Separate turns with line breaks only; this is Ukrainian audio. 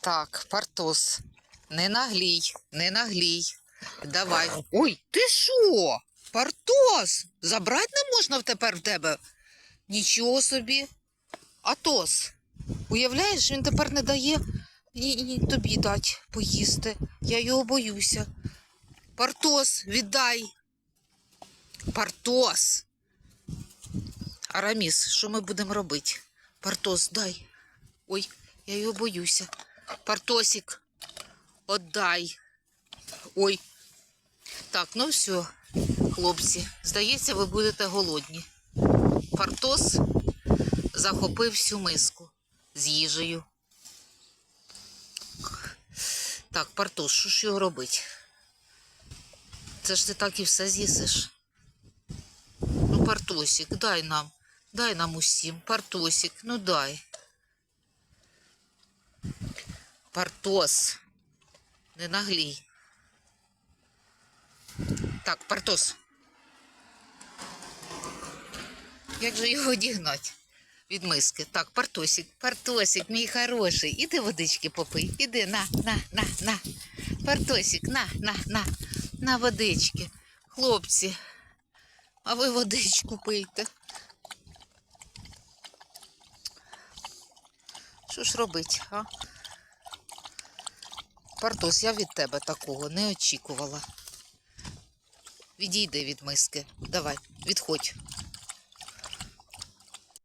Так, Партос. Не наглій, не наглій. Давай. Ой, ти що? Партос! Забрати не можна тепер в тебе. Нічого собі. Атос. Уявляєш, він тепер не дає ні, тобі дать поїсти. Я його боюся. Партос, віддай. Партос. Араміс, що ми будемо робити? Партос, дай. Ой, я його боюся. Партосик, отдай. Ой. Так, ну все, хлопці, здається, ви будете голодні. Партос захопив всю миску з їжею. Так, Партос, що ж його робити? Це ж ти так і все з'їсиш. Ну, Партосик, дай нам, дай нам усім. Партосик, ну дай. Партос. Не наглій. Так, Партос. Як же його одігнати від миски? Так, Партосик, Партосик, мій хороший. Іди водички попий. Іди, на, на, на, на. Партосик, на, на, на, на водички. Хлопці, а ви водичку пийте. Що ж робить, а? Партос, я від тебе такого не очікувала. Відійди від миски. Давай, відходь.